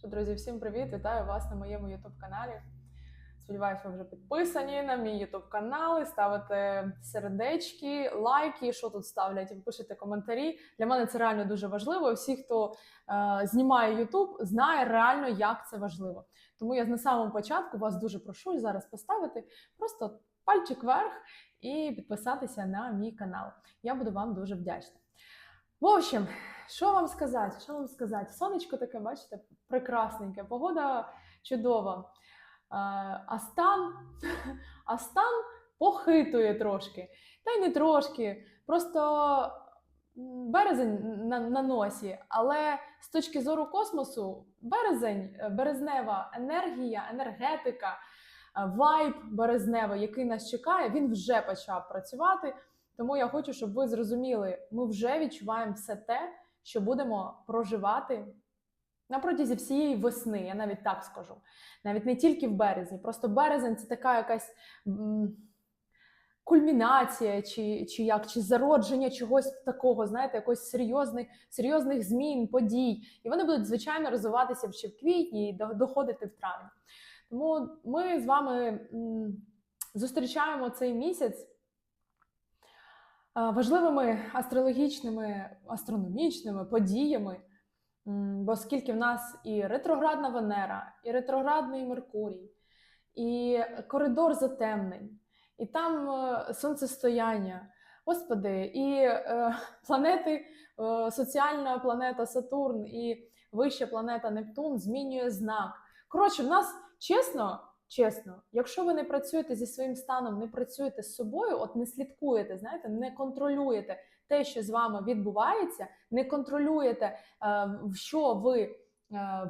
Що, друзі, всім привіт! Вітаю вас на моєму youtube каналі. Сподіваюсь, ви вже підписані на мій youtube канал, і ставите сердечки, лайки, що тут ставлять, і пишете коментарі. Для мене це реально дуже важливо. Всі, хто е, знімає YouTube, знає реально, як це важливо. Тому я на самому початку вас дуже прошу зараз поставити просто пальчик вверх і підписатися на мій канал. Я буду вам дуже вдячна. В общем, що вам сказати? Що вам сказати? Сонечко таке, бачите, прекрасненьке, погода чудова. Е, А стан, а стан похитує трошки. Та й не трошки. Просто березень на, на носі. Але з точки зору космосу, березень, е, березнева енергія, енергетика, е, вайб березневий, який нас чекає, він вже почав працювати. Тому я хочу, щоб ви зрозуміли, ми вже відчуваємо все те, що будемо проживати на протязі всієї весни, я навіть так скажу. Навіть не тільки в березні. Просто березень це така якась кульмінація, чи, чи як, чи зародження чогось такого, знаєте, якось серйозних, серйозних змін, подій. І вони будуть, звичайно, розвиватися ще в квітні і доходити в травні. Тому ми з вами зустрічаємо цей місяць важливими астрологічними, астрономічними подіями. Бо оскільки в нас і ретроградна Венера, і ретроградний Меркурій, і коридор затемнень, і там е, сонцестояння, господи, і е, планети, е, соціальна планета Сатурн і вища планета Нептун змінює знак. Коротше, в нас чесно, чесно, якщо ви не працюєте зі своїм станом, не працюєте з собою, от не слідкуєте, знаєте, не контролюєте те, що з вами відбувається, не контролюєте, е, в що ви е,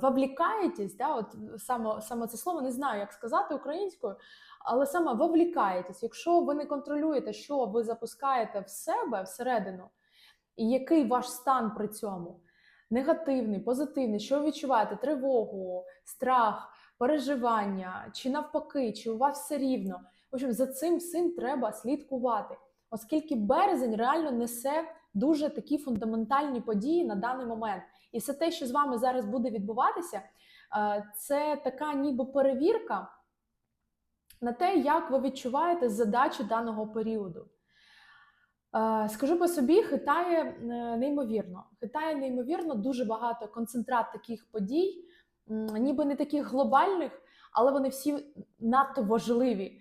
вовлікаєтесь, да, от саме, саме це слово не знаю, як сказати українською, але саме вовлікаєтесь. Якщо ви не контролюєте, що ви запускаєте в себе всередину, і який ваш стан при цьому негативний, позитивний, що ви відчуваєте тривогу, страх, переживання, чи навпаки, чи у вас все рівно. В общем, за цим всім треба слідкувати, оскільки березень реально несе дуже такі фундаментальні події на даний момент. І все те, що з вами зараз буде відбуватися, е, це така ніби перевірка на те, як ви відчуваєте задачу даного періоду. Е, Скажу по собі, хитає е, неймовірно. Хитає неймовірно дуже багато концентрат таких подій, ніби не таких глобальних, але вони всі надто важливі.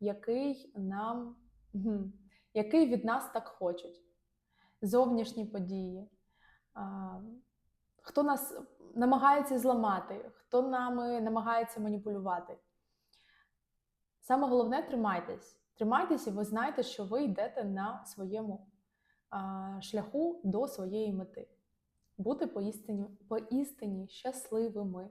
який нам який від нас так хочуть. Зовнішні події. Хто нас намагається зламати, хто нами намагається маніпулювати. Саме головне тримайтесь. Тримайтесь, і ви знаєте, що ви йдете на своєму шляху до своєї мети. Бути поістині, поістині щасливими.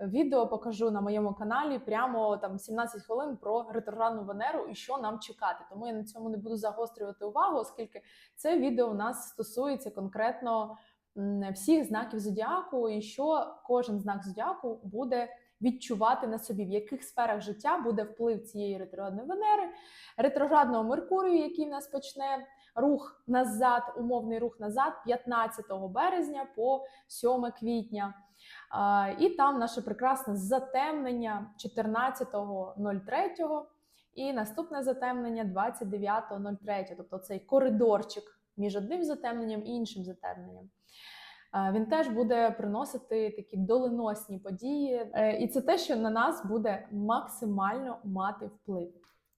відео покажу на моєму каналі прямо там 17 хвилин про ретроградну Венеру і що нам чекати. Тому я на цьому не буду загострювати увагу, оскільки це відео у нас стосується конкретно всіх знаків зодіаку, і що кожен знак зодіаку буде відчувати на собі, в яких сферах життя буде вплив цієї ретроградної Венери, ретроградного Меркурію, який в нас почне рух назад, умовний рух назад 15 березня по 7 квітня. І там наше прекрасне затемнення 14.03 і наступне затемнення 29.03, тобто цей коридорчик між одним затемненням і іншим затемненням. Він теж буде приносити такі доленосні події, Е, і це те, що на нас буде максимально мати вплив.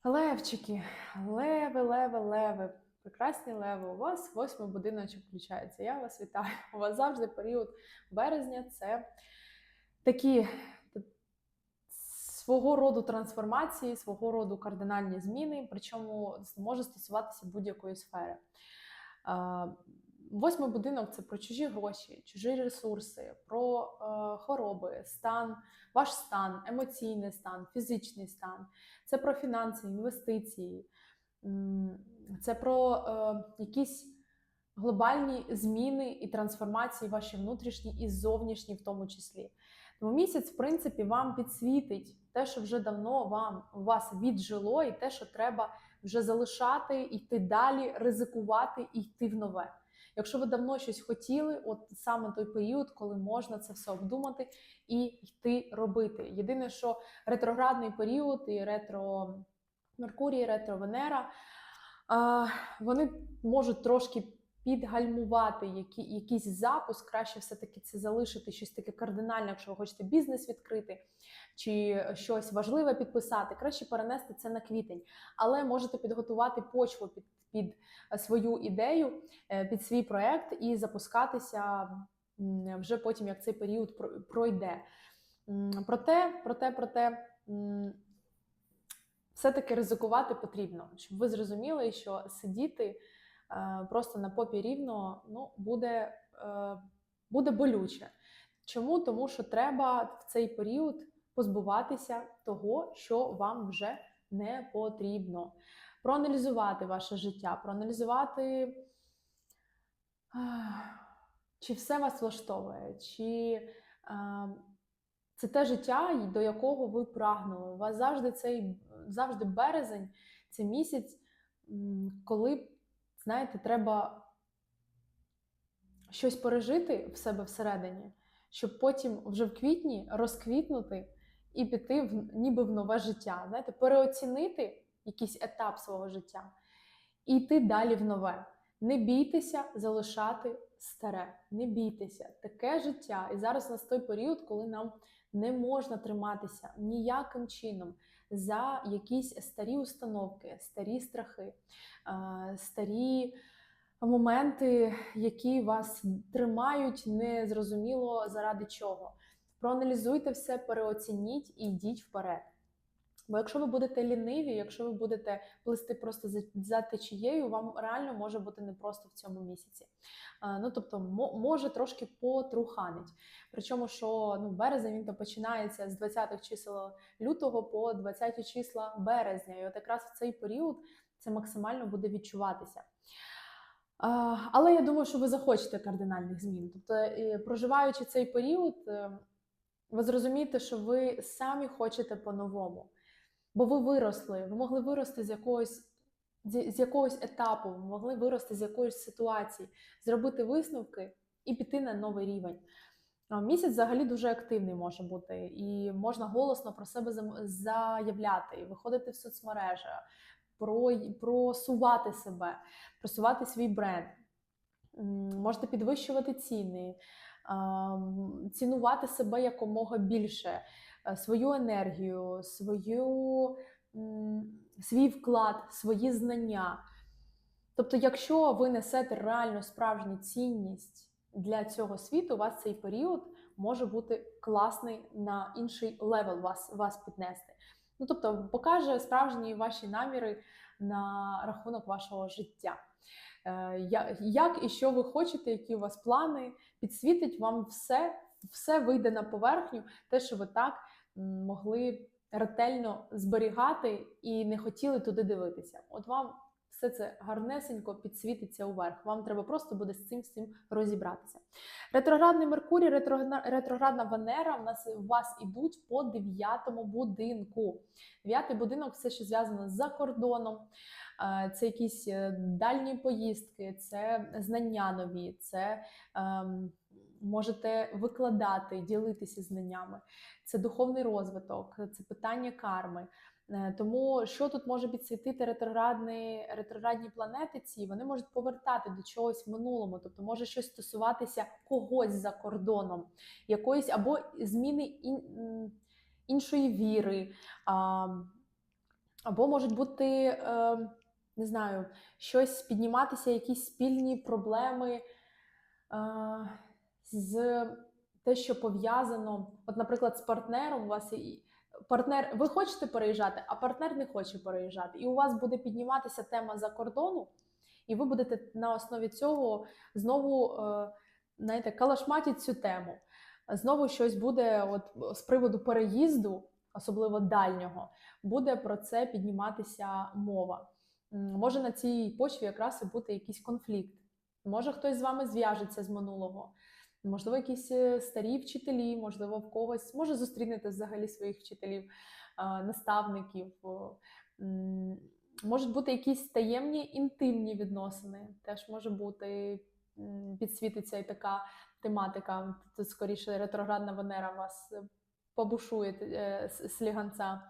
Левчики, леви, леви, леви. Прекрасні леви, у вас восьмий будиночок включається. Я вас вітаю. У вас завжди період березня це такі свого роду трансформації, свого роду кардинальні зміни, причому може стосуватися будь-якої сфери. Восьмий будинок це про чужі гроші, чужі ресурси, про е, хвороби, стан, ваш стан, емоційний стан, фізичний стан. Це про фінанси, інвестиції, це про е, якісь глобальні зміни і трансформації ваші внутрішні і зовнішні, в тому числі. Тому місяць, в принципі, вам підсвітить те, що вже давно вам у вас віджило, і те, що треба вже залишати, йти далі, ризикувати і йти в нове. Якщо ви давно щось хотіли, от саме той період, коли можна це все обдумати і йти робити. Єдине, що ретроградний період і ретро Меркурій, ретро Венера, вони можуть трошки підгальмувати які, якийсь запуск, краще все-таки це залишити щось таке кардинальне, якщо ви хочете бізнес відкрити чи щось важливе підписати, краще перенести це на квітень. Але можете підготувати почву під, під е, свою ідею, е, під свій проект і запускатися вже потім, як цей період про- пройде. Проте, проте, проте. Все-таки ризикувати потрібно, щоб ви зрозуміли, що сидіти е, просто на попі рівно ну, буде, е, буде болюче. Чому? Тому що треба в цей період позбуватися того, що вам вже не потрібно. Проаналізувати ваше життя, проаналізувати, е, чи все вас влаштовує, чи це те життя, до якого ви прагнули. У вас завжди цей завжди березень, це місяць, коли, знаєте, треба щось пережити в себе всередині, щоб потім вже в квітні розквітнути і піти в ніби в нове життя. Знаєте, переоцінити якийсь етап свого життя і йти далі в нове. Не бійтеся залишати старе, не бійтеся. Таке життя. І зараз у нас той період, коли нам не можна триматися ніяким чином за якісь старі установки, старі страхи, старі моменти, які вас тримають незрозуміло заради чого. Проаналізуйте все, переоцініть і йдіть вперед. Бо якщо ви будете ліниві, якщо ви будете плисти просто за, течією, вам реально може бути непросто в цьому місяці. Ну тобто, може трошки потруханить. Причому, що ну, березень він то починається з 20-х чисел лютого по 20 числа березня. І от якраз в цей період це максимально буде відчуватися. Але я думаю, що ви захочете кардинальних змін. Тобто, проживаючи цей період, е, ви зрозумієте, що ви самі хочете по-новому. Бо ви виросли, ви могли вирости з якогось, з якогось етапу, ви могли вирости з якоїсь ситуації, зробити висновки і піти на новий рівень. Місяць взагалі дуже активний може бути, і можна голосно про себе заявляти, виходити в соцмережі, про, просувати себе, просувати свій бренд. Можете підвищувати ціни, цінувати себе якомога більше, свою енергію, свою, свій вклад, свої знання. Тобто, якщо ви несете реальну справжню цінність для цього світу, у вас цей період може бути класний на інший левел вас, вас піднести. Ну, тобто, покаже справжні ваші наміри на рахунок вашого життя. Е, Як і що ви хочете, які у вас плани, підсвітить вам все, все вийде на поверхню, те, що ви так могли ретельно зберігати і не хотіли туди дивитися. От вам все це гарнесенько підсвітиться уверх. Вам треба просто буде з цим всім розібратися. Ретроградний Меркурій, ретроградна, ретроградна Венера в нас у вас ідуть по дев'ятому будинку. Дев'ятий будинок все, що зв'язано з за кордоном. Е, Це якісь е, дальні поїздки, це знання нові, це ем, можете викладати, ділитися знаннями, це духовний розвиток, це питання карми. Е, Тому що тут може підсвітити ретроградні, ретроградні планети ці, вони можуть повертати до чогось в минулому, тобто може щось стосуватися когось за кордоном, якоїсь або зміни ін, іншої віри, а, або можуть бути, е, не знаю, щось підніматися, якісь спільні проблеми. Е, з те, що пов'язано, от, наприклад, з партнером у вас і партнер, ви хочете переїжджати, а партнер не хоче переїжджати. І у вас буде підніматися тема за кордону, і ви будете на основі цього знову е, знаєте, калашматити цю тему. Знову щось буде от, з приводу переїзду, особливо дальнього, буде про це підніматися мова. Може на цій почві якраз і бути якийсь конфлікт. Може хтось з вами зв'яжеться з минулого. Можливо, якісь е, старі вчителі, можливо, в когось, може зустрінете взагалі своїх вчителів, наставників. Можуть бути якісь таємні інтимні відносини. Теж може бути, підсвітиться і така тематика. Тут скоріше ретроградна Венера вас е, побушує е, сліганця.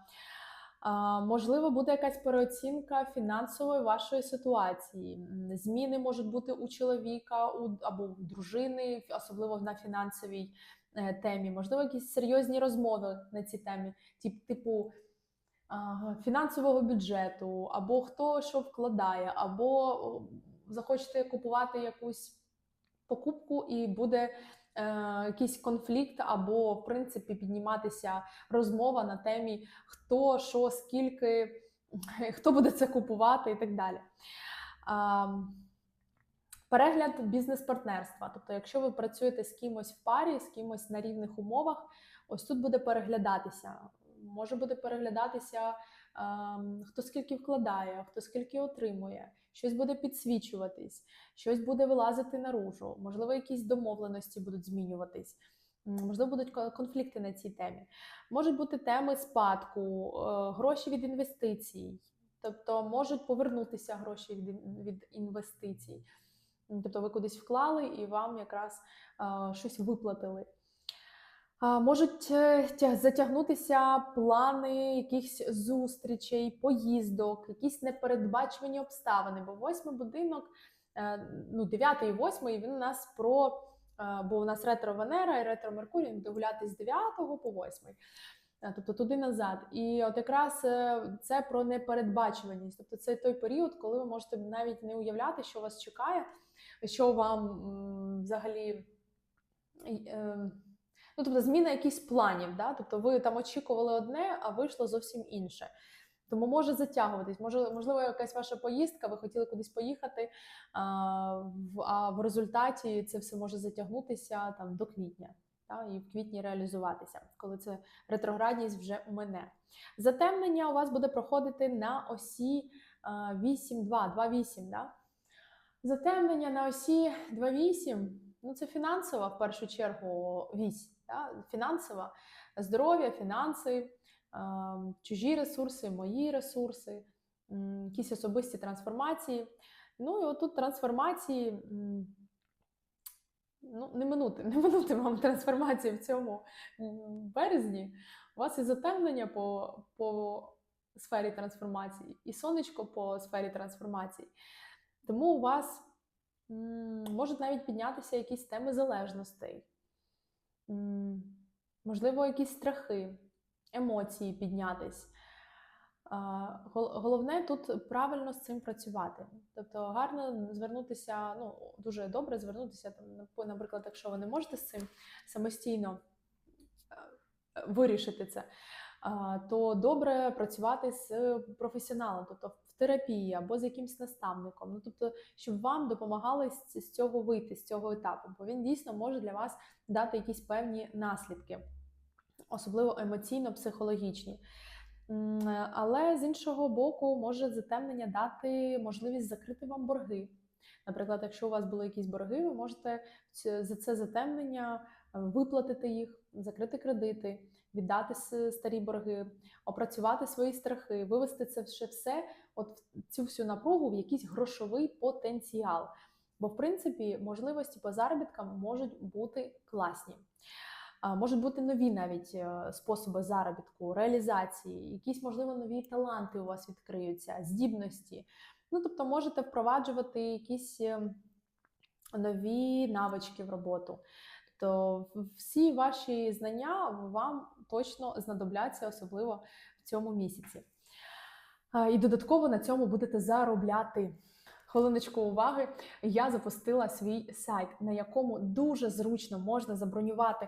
Можливо, буде якась переоцінка фінансової вашої ситуації. Зміни можуть бути у чоловіка або у дружини, особливо на фінансовій е, темі. Можливо, якісь серйозні розмови на цій темі, тип, типу фінансового бюджету, або хто що вкладає, або захочете купувати якусь покупку і буде. Е, Якийсь конфлікт, або в принципі підніматися розмова на темі хто, що, скільки, хто буде це купувати і так далі. Перегляд бізнес-партнерства. Тобто, якщо ви працюєте з кимось в парі, з кимось на рівних умовах, ось тут буде переглядатися. Може буде переглядатися, хто скільки вкладає, хто скільки отримує, щось буде підсвічуватись, щось буде вилазити наружу, можливо, якісь домовленості будуть змінюватись. Можливо, будуть конфлікти на цій темі. Можуть бути теми спадку, е, гроші від інвестицій, тобто можуть повернутися гроші від, інвестицій. Тобто ви кудись вклали і вам якраз е, щось виплатили. Можуть е, затягнутися плани якихось зустрічей, поїздок, якісь непередбачувані обставини. Бо восьмий будинок, е, ну, дев'ятий і восьмий, він у нас про, е, бо у нас ретро Венера і ретро Меркурій, він буде гуляти з 9 по 8. Е, Тобто туди назад. І от якраз це про непередбачуваність. Тобто це той період, коли ви можете навіть не уявляти, що вас чекає, що вам взагалі. Ну, тобто зміна якихось планів, да? тобто ви там очікували одне, а вийшло зовсім інше. Тому може затягуватись, може, можливо, якась ваша поїздка, ви хотіли кудись поїхати, а в, результаті це все може затягнутися там до квітня, та, і в квітні реалізуватися, коли це ретроградність вже мине. Затемнення у вас буде проходити на осі а, 8-2, 2-8, да? Затемнення на осі 2-8, ну це фінансова в першу чергу вісь, да? фінансова, здоров'я, фінанси, чужі ресурси, мої ресурси, якісь особисті трансформації. Ну і отут трансформації. Ну, не минути, не минути вам трансформації в цьому березні. У вас і затемнення по, по сфері трансформації, і сонечко по сфері трансформації. Тому у вас можуть навіть піднятися якісь теми залежностей. можливо, якісь страхи, емоції піднятись. Головне тут правильно з цим працювати. Тобто гарно звернутися, ну дуже добре звернутися там, наприклад, якщо ви не можете з цим самостійно е, вирішити це, то добре працювати з професіоналом, тобто терапії або з якимсь наставником. Ну тобто, щоб вам допомагали з цього вийти, з цього етапу, бо він дійсно може для вас дати якісь певні наслідки, особливо емоційно-психологічні. Але з іншого боку, може затемнення дати можливість закрити вам борги. Наприклад, якщо у вас були якісь борги, ви можете за це затемнення е, виплатити їх, закрити кредити, віддати старі борги, опрацювати свої страхи, вивести це ще все, от цю всю напругу в якийсь грошовий потенціал. Бо, в принципі, можливості по заробіткам можуть бути класні. Можуть бути нові навіть е, способи заробітку, реалізації, якісь, можливо, нові таланти у вас відкриються, здібності. Ну, тобто, можете впроваджувати якісь е, нові навички в роботу. Тобто, всі ваші знання вам точно знадобляться, особливо в цьому місяці. І додатково на цьому будете заробляти. Хвилиночку уваги, я запустила свій сайт, на якому дуже зручно можна забронювати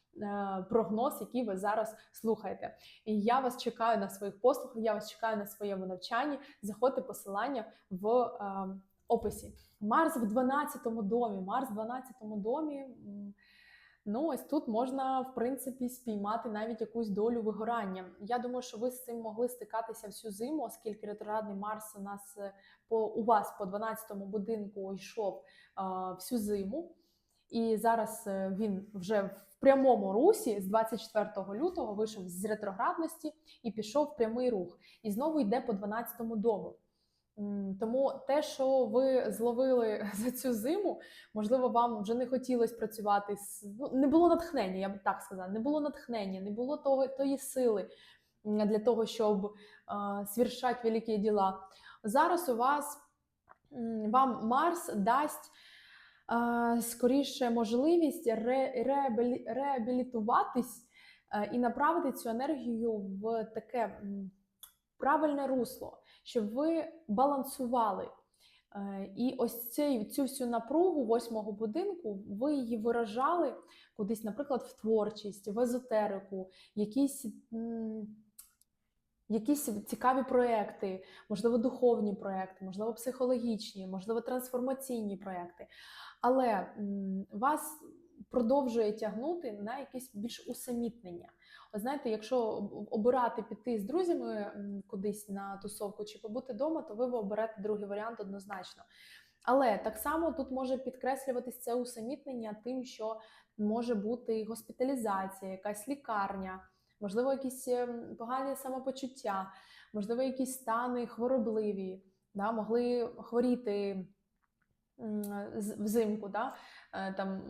прогноз, який ви зараз слухаєте. І я вас чекаю на своїх послугах, я вас чекаю на своєму навчанні. Заходьте посилання в е, описі. Марс в 12-му домі. Марс в 12-му домі. Ну, ось тут можна, в принципі, спіймати навіть якусь долю вигорання. Я думаю, що ви з цим могли стикатися всю зиму, оскільки ретроградний Марс у нас е, по у вас по 12-му будинку йшов е, всю зиму. І зараз е, він вже прямому русі з 24 лютого вийшов з ретроградності і пішов в прямий рух. І знову йде по 12-му дому. Тому те, що ви зловили за цю зиму, можливо, вам вже не хотілося працювати з ну, не було натхнення, я б так сказала, не було натхнення, не було того тої сили для того, щоб е, свершати великі діла. Зараз у вас вам Марс дасть скоріше можливість ре, реабілі, реабілітуватись е, і направити цю енергію в таке правильне русло, щоб ви балансували. Е, І ось цей, цю всю напругу восьмого будинку ви її виражали кудись, наприклад, в творчість, в езотерику, якісь, якісь цікаві проекти, можливо, духовні проекти, можливо, психологічні, можливо, трансформаційні проекти. Але вас продовжує тягнути на якесь більш усамітнення. Знаєте, якщо обирати піти з друзями кудись на тусовку чи побути вдома, то ви оберете другий варіант однозначно. Але так само тут може підкреслюватись це усамітнення тим, що може бути госпіталізація, якась лікарня, можливо, якісь ем, погані самопочуття, можливо, якісь стани хворобливі, да, могли хворіти взимку, да, е, там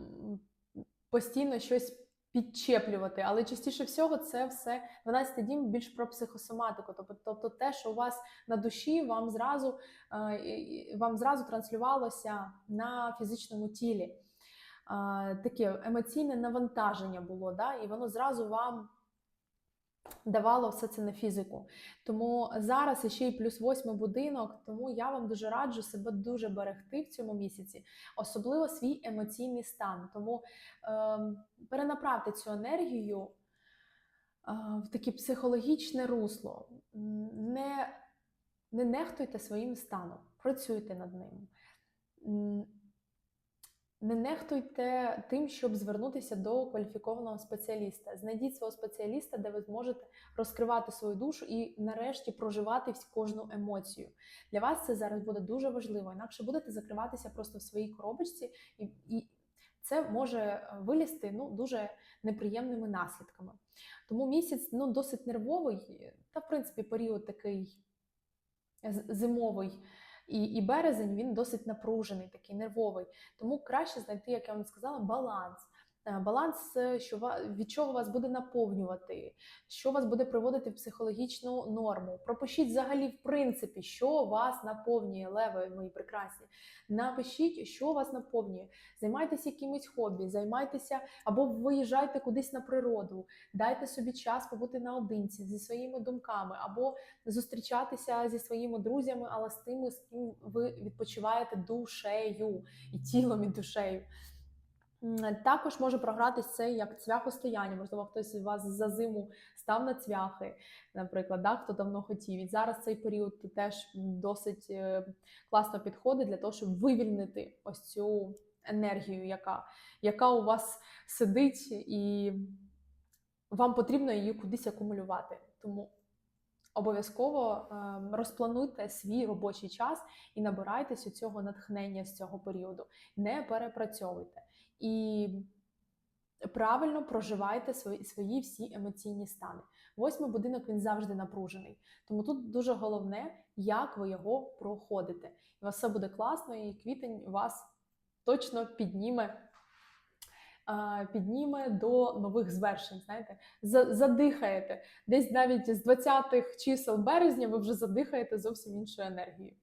постійно щось підчеплювати. Але частіше всього це все 12 дім більш про психосоматику. Тобто, тобто те, що у вас на душі, вам зразу, е, вам зразу транслювалося на фізичному тілі. Е, Таке емоційне навантаження було, да, і воно зразу вам давало все це на фізику. Тому зараз ще й плюс восьмий будинок, тому я вам дуже раджу себе дуже берегти в цьому місяці, особливо свій емоційний стан. Тому ем, перенаправте цю енергію е, в таке психологічне русло. Не не нехтуйте своїм станом, працюйте над ним. Не нехтуйте тим, щоб звернутися до кваліфікованого спеціаліста. Знайдіть свого спеціаліста, де ви зможете розкривати свою душу і нарешті проживати кожну емоцію. Для вас це зараз буде дуже важливо, інакше будете закриватися просто в своїй коробочці, і, і це може е, вилізти ну, дуже неприємними наслідками. Тому місяць ну, досить нервовий, та в принципі період такий зимовий. І, і березень він досить напружений, такий нервовий. Тому краще знайти, як я вам сказала, баланс. Е, Баланс, е, що від чого вас буде наповнювати, що вас буде приводити в психологічну норму. Пропишіть взагалі, в принципі, що вас наповнює, леви мої прекрасні. Напишіть, що вас наповнює. Займайтеся якимось хобі, займайтеся або виїжджайте кудись на природу, дайте собі час побути наодинці зі своїми думками, або зустрічатися зі своїми друзями, але з тими, з ким ви відпочиваєте душею і тілом, і душею. Також може програтись це як цвяхостояння. Можливо, хтось з вас за зиму став на цвяхи, наприклад, да, хто давно хотів. І зараз цей період теж досить е, класно підходить для того, щоб вивільнити ось цю енергію, яка, яка у вас сидить, і вам потрібно її кудись акумулювати. Тому обов'язково ем, розплануйте свій робочий час і набирайтесь у цього натхнення з цього періоду. Не перепрацьовуйте. І правильно проживайте свої, свої всі емоційні стани. Восьмий будинок він завжди напружений. Тому тут дуже головне, як ви його проходите. І у вас все буде класно, і квітень вас точно підніме. Підніме до нових звершень, знаєте, задихаєте. Десь навіть з 20-х чисел березня ви вже задихаєте зовсім іншою енергією.